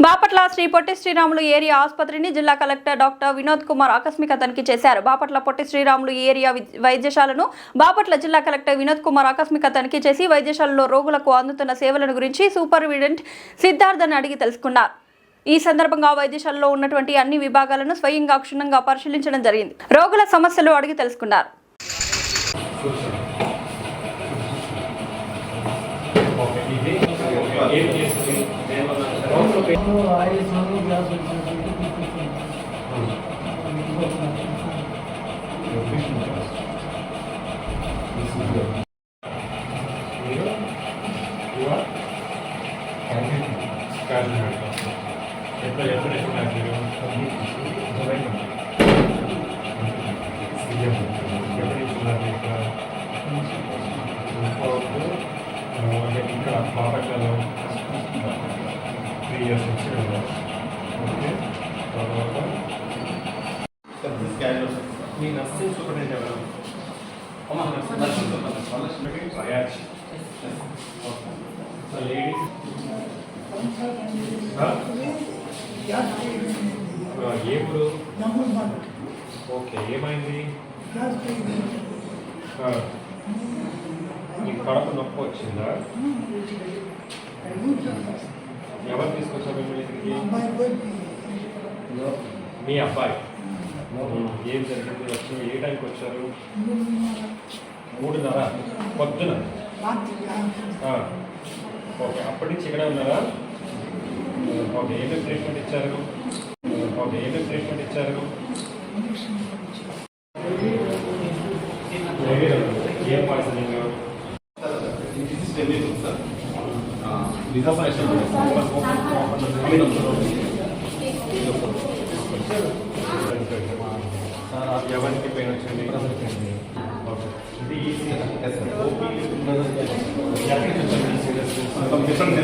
Bapatla Sri Potti Sriramulu area ఆసుపత్రిని జిల్లా collector doctor Vinod Kumar ఆకస్మిక తనిఖీ చేశారు. బాపట్ల పొట్టి శ్రీరాములు ఏరియా వి- వైద్యశాలను బాపట్ల జిల్లా కలెక్టర్ వినోద్ కుమార్ ఆకస్మిక తనిఖీ చేసి వైద్యశాలలో రోగులకు అందుతున్న సేవలను గురించి సూపర్విడెంట్ సిద్ధార్థన్ అడిగి తెలుసుకున్నారు. ఈ సందర్భంగా వైద్యశాలలో ఉన్నటువంటి అన్ని విభాగాలను స్వయంగా క్షుణ్ణంగా పరిశీలించడం జరిగింది. రోగుల సమస్యలు అడిగి తెలుసుకున్నారు. ఏం ఇక్కడ అంటే ఇక్కడ బాపట్లలో త్రీ ఇయర్స్ వచ్చి ఓకే తర్వాత మీ నర్సింగ్ సూపరింటెండెంట్ ఎవరు ప్రయాజ్ లేడీస్ ఎప్పుడు ఓకే ఏమైంది ఆ. ఈ కడప నొప్పి వచ్చిందా ఎవరు తీసుకొచ్చారు మిమ్మల్ని ఇక్కడికి? మీ అబ్బాయి. ఏం జరిగింది? వచ్చి ఏ టైంకి వచ్చారు? మూడున్నర. పొద్దున. ఓకే. అప్పటి నుంచి ఇక్కడే ఉన్నారా? ఓకే. ఏమేమి ట్రీట్మెంట్ ఇచ్చారు? ఓకే. ఏమేమి ట్రీట్మెంట్ ఇచ్చారు? ఏం పాయిజనింగ్ ఎవరికి పెయిన్ వచ్చింది ఓకే. ఇది ఈసీ ఓపీ ఎక్కడి నుంచి వచ్చింది? డిఫరెంట్